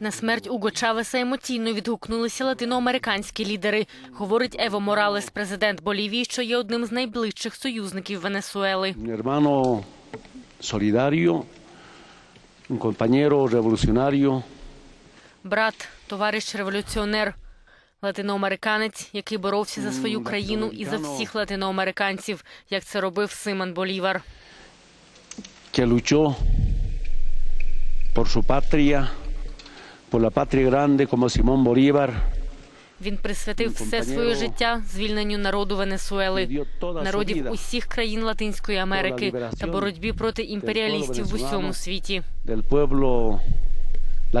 На смерть Уго Чавеса емоційно відгукнулися латиноамериканські лідери, говорить Ево Моралес, президент Болівії, що є одним з найближчих союзників Венесуели. hermano solidario, un compañero revolucionario, Брат, товариш революціонер, латиноамериканець, який боровся за свою країну і за всіх латиноамериканців, як це робив Симон Болівар. que luchó por su patria, por la patria grande como Simón Bolívar, Він присвятив все своє життя звільненню народу Венесуели, народів усіх країн Латинської Америки та боротьбі проти імперіалістів в усьому світі.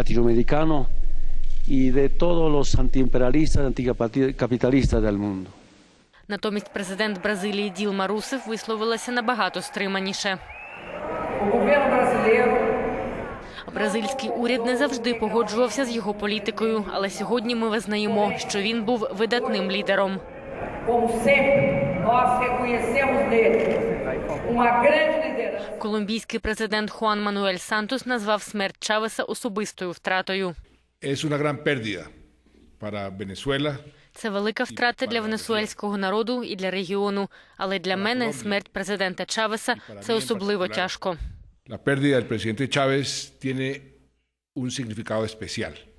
latinoamericano y de todos los antiimperialistas, anticapitalistas del mundo. Натомість президент Бразилії Ділма Русев висловилася набагато стриманіше. Бразильський уряд не завжди погоджувався з його політикою, але сьогодні ми визнаємо, що він був видатним лідером. Колумбійський президент Хуан Мануель Сантос назвав смерть Чавеса особистою втратою. Це велика втрата для венесуельського народу і для регіону. Але для мене смерть президента Чавеса це особливо тяжко. La pérdida del presidente Chávez tiene un significado especial.